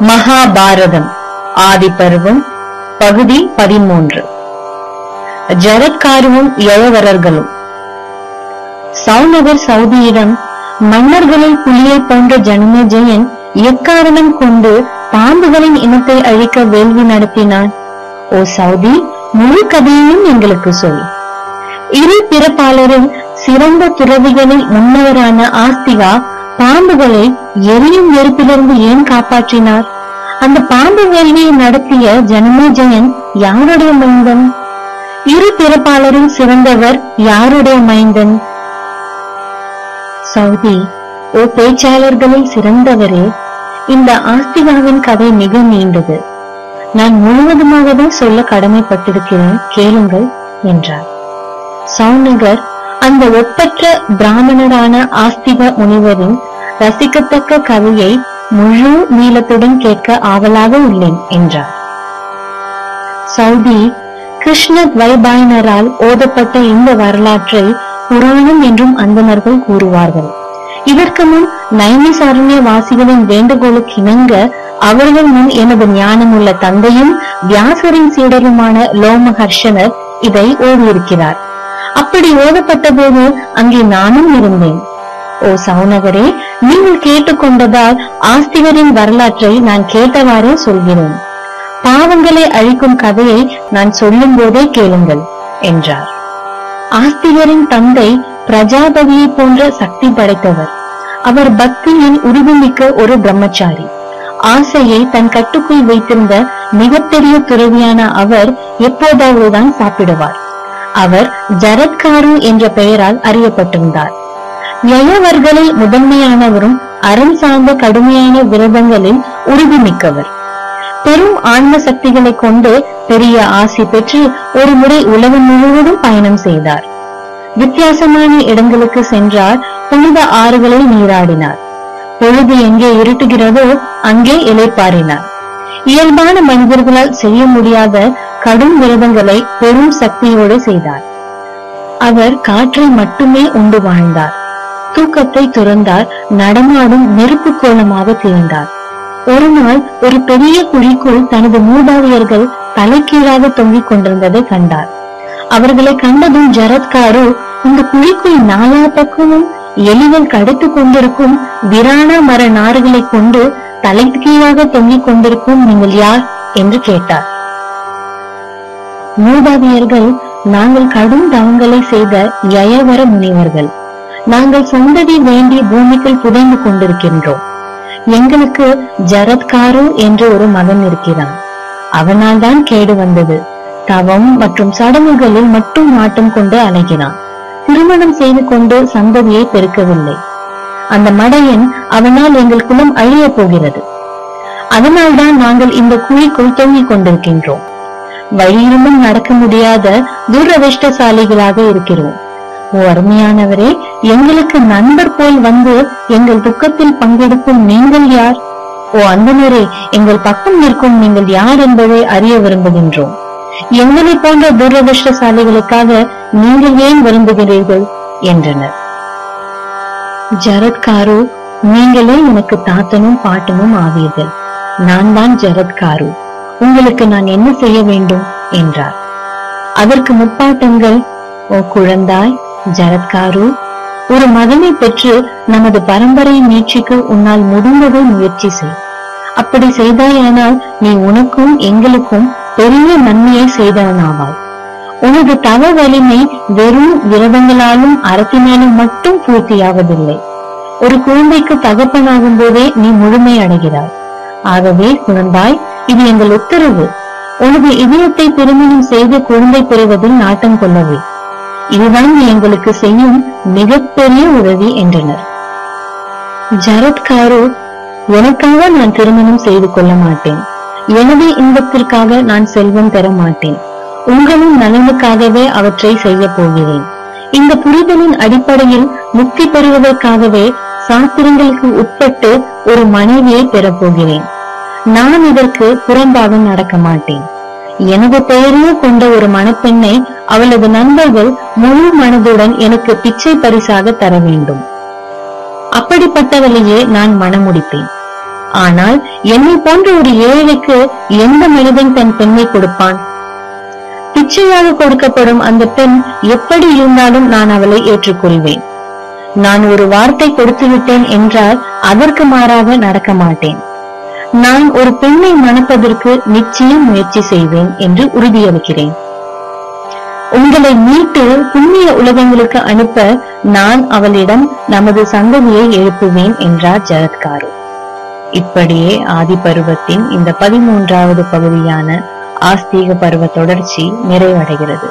மகாபாரதம் ஆதிப்பருவம் பகுதி பதிமூன்று. ஜரத்காருவும் இளவரர்களும் சௌநகர் சௌதியிடம் மன்னர்களில் புலியை போன்ற ஜனமேஜயன் எக்காரணம் கொண்டு பாம்புகளின் இனத்தை அழிக்க வேள்வி நடத்தினான் ஓ சௌதி முழு கதையையும் எங்களுக்கு சொல். இரு பிறப்பாளரும் சிறந்த துறவிகளில் முன்னவரான ஆஸ்திகா பாம்புகளை எரியும் நெருப்பிலிருந்து ஏன் காப்பாற்றினார்? அந்த பாம்பு வேள்வியை நடத்திய ஜனமேஜயன் யாருடைய மைந்தன்? இரு பிறப்பாளரும் சிறந்தவர் யாருடைய மைந்தன்? சௌதி ஓ பேச்சாளர்களில் சிறந்தவரே இந்த ஆஸ்திகாவின் கதை மிக நீண்டது. நான் முழுவதுமாகவே சொல்ல கடமைப்பட்டிருக்கிறேன் கேளுங்கள் என்றார். சௌநகர் அந்த ஒப்பற்ற பிராமணரான ஆஸ்திக முனிவரின் ரசிக்கத்தக்க கதையை முழு நீளத்துடன் கேட்க ஆவலாக உள்ளேன் என்றார். சௌதி கிருஷ்ண துவைபாயனரால் ஓதப்பட்ட இந்த வரலாற்றை புராணம் என்றும் அந்தனர்கள் கூறுவார்கள். இதற்கு முன் நைமிசாரண்ய வாசிகளின் வேண்டுகோளுக்கு இணங்க அவர்கள் முன் எனது ஞானமுள்ள தந்தையும் வியாசரின் சீடருமான லோமஹர்ஷனர் இதை ஓதியிருக்கிறார். அப்படி ஓதப்பட்ட போது அங்கே நானும் இருந்தேன். ஓ சௌனகரே நீங்கள் கேட்டுக்கொண்டதால் ஆஸ்திகரின் வரலாற்றை நான் கேட்டவாறே சொல்கிறேன். பாவங்களை அழிக்கும் கதையை நான் சொல்லும் போதே கேளுங்கள் என்றார். ஆஸ்திகரின் தந்தை பிரஜாபதியை போன்ற சக்தி படைத்தவர். அவர் பக்தியில் உறுதிமிக்க ஒரு பிரம்மச்சாரி. ஆசையை தன் கட்டுக்குள் வைத்திருந்த மிகப்பெரிய துறவியான அவர் எப்போதாவதுதான் சாப்பிடுவார். அவர் ஜரத்காரு என்ற பெயரால் அறியப்பட்டிருந்தார். யயவர்களில் முதன்மையானவரும் அறம் சார்ந்த கடுமையான விரதங்களில் உறுதிமிக்கவர். பெரும் ஆன்ம சக்திகளை கொண்டு பெரிய ஆசி பெற்று ஒரு முறை உலகம் முழுவதும் பயணம் செய்தார். வித்தியாசமான இடங்களுக்கு சென்றார் புனித ஆறுகளில் நீராடினார். பொழுது எங்கே இருட்டுகிறதோ அங்கே இலைப்பாரினார் இயல்பான மனிதர்களால் செய்ய முடியாத கடும் விரதங்களை பெரும் சக்தியோடு செய்தார். அவர் காற்றை மட்டுமே உண்டு வாழ்ந்தார். தூக்கத்தை துறந்தார் நடமாடும் நெருப்பு கோலமாக திரிந்தார் ஒரு நாள் ஒரு பெரிய குழிக்குள் தனது மூதாதையர்கள் தலைக்கீழாக தொங்கிக் கொண்டிருந்ததை கண்டார். அவர்களை கண்டதும் ஜரத்காரு இந்த குழிக்குள் நாலா பக்கமும் எலிகள் கடைத்துக் கொண்டிருக்கும் விரான மர நாறுகளை கொண்டு தலைக்கீழாக தொங்கிக் கொண்டிருக்கும் நீங்கள் யார் என்று கேட்டார். மூதாதையர்கள் நாங்கள் கடும் தவங்களை செய்த யயவர முனிவர்கள் நாங்கள் சொந்ததி வேண்டிய பூமிக்குள் புதைந்து கொண்டிருக்கின்றோம். எங்களுக்கு ஜரத்காரு என்று ஒரு மகன் இருக்கிறான். அவனால் தான் கேடு வந்தது. தவம் மற்றும் சடங்குகளில் மட்டும் நாட்டம் கொண்டு அலைகிறான். திருமணம் செய்து கொண்டு சந்ததியை பெருக்கவில்லை. அந்த மடையன் அவனால் எங்கள் குலம் அழிய போகிறது. அதனால்தான் நாங்கள் இந்த குழிக்குள் தொங்கிக் கொண்டிருக்கின்றோம். வழியிலும் நடக்க முடியாத துரதிருஷ்டசாலிகளாக இருக்கிறோம். ஓ அருமையானவரே எங்களுக்கு நண்பர் போல் வந்து எங்கள் துக்கத்தில் பங்கெடுக்கும் நீங்கள் யார்? ஓ அந்தனரே எங்கள் பக்கம் நிற்கும் நீங்கள் யார் என்பதை அறிய விரும்புகின்றோம். எங்களை போன்ற துரதிருஷ்டசாலிகளுக்காக நீங்கள் ஏன் விரும்புகிறீர்கள்? என்றனர். ஜரத்காரோ நீங்களே எனக்கு தாத்தனும் பாட்டனும் ஆவீர்கள். நான் தான் ஜரத்காரு உங்களுக்கு நான் என்ன செய்ய வேண்டும்? என்றார். அதற்கு முப்பாட்டங்கள் ஓ குழந்தாய் ஜரத்காரு ஒரு மகனை பெற்று நமது பரம்பரையை மீட்சிக்கு உன்னால் முடிந்ததை முயற்சி செய். அப்படி செய்தாயானால் நீ உனக்கும் எங்களுக்கும் பெரிய நன்மையை செய்தவனாவாய். உனது தவ வலிமை வெறும் விரதங்களாலும் அறத்தினாலும் மட்டும் பூர்த்தியாவதில்லை. ஒரு குழந்தைக்கு தகப்பனாகும் போதே நீ முழுமை அடைகிறாய். ஆகவே குழந்தாய் இது எங்கள் உத்தரவு. உனது இதயத்தை திருமணம் செய்து குழந்தை பெறுவதில் நாட்டம் கொள்ளவே. இதுதான் நீ எங்களுக்கு செய்யும் மிகப்பெரிய உதவி என்றனர். ஜரத்காரு எனக்காக நான் திருமணம் செய்து கொள்ள மாட்டேன். எனது இன்பத்திற்காக நான் செல்வம் பெற மாட்டேன். உங்களும் நலனுக்காகவே அவற்றை செய்ய போகிறேன். இந்த புரிதலின் அடிப்படையில் முக்தி பெறுவதற்காகவே சாஸ்திரங்களுக்கு உட்பட்டு ஒரு மனைவியை பெறப்போகிறேன். நான் இதற்கு புறம்பாக நடக்க மாட்டேன். எனது பெயரையே கொண்ட ஒரு மணப்பெண்ணை அவளது நண்பர்கள் முழு மனதுடன் எனக்கு பிச்சை பரிசாக தர வேண்டும். அப்படிப்பட்டவளையே நான் மணமுடிப்பேன். ஆனால் என்னை போன்ற ஒரு ஏழைக்கு எந்த மனிதன் தன் பெண்ணை கொடுப்பான்? பிச்சையாக கொடுக்கப்படும் அந்த பெண் எப்படி இருந்தாலும் நான் அவளை ஏற்றுக்கொள்வேன். நான் ஒரு வார்த்தை கொடுத்து விட்டேன் என்றால் அதற்கு மாறாக நடக்க மாட்டேன். நான் ஒரு பெண்ணை மணப்பதற்கு நிச்சயம் முயற்சி செய்வேன் என்று உறுதியளிக்கிறேன். உங்களை மீட்டு புண்ணிய உலகங்களுக்கு அனுப்ப நான் அவளிடம் நமது சந்ததியை எழுப்புவேன் என்றார் ஜரத்காரு இப்படியே ஆதி பருவத்தின் இந்த பதிமூன்றாவது பகுதியான ஆஸ்தீக பருவ தொடர்ச்சி நிறைவடைகிறது.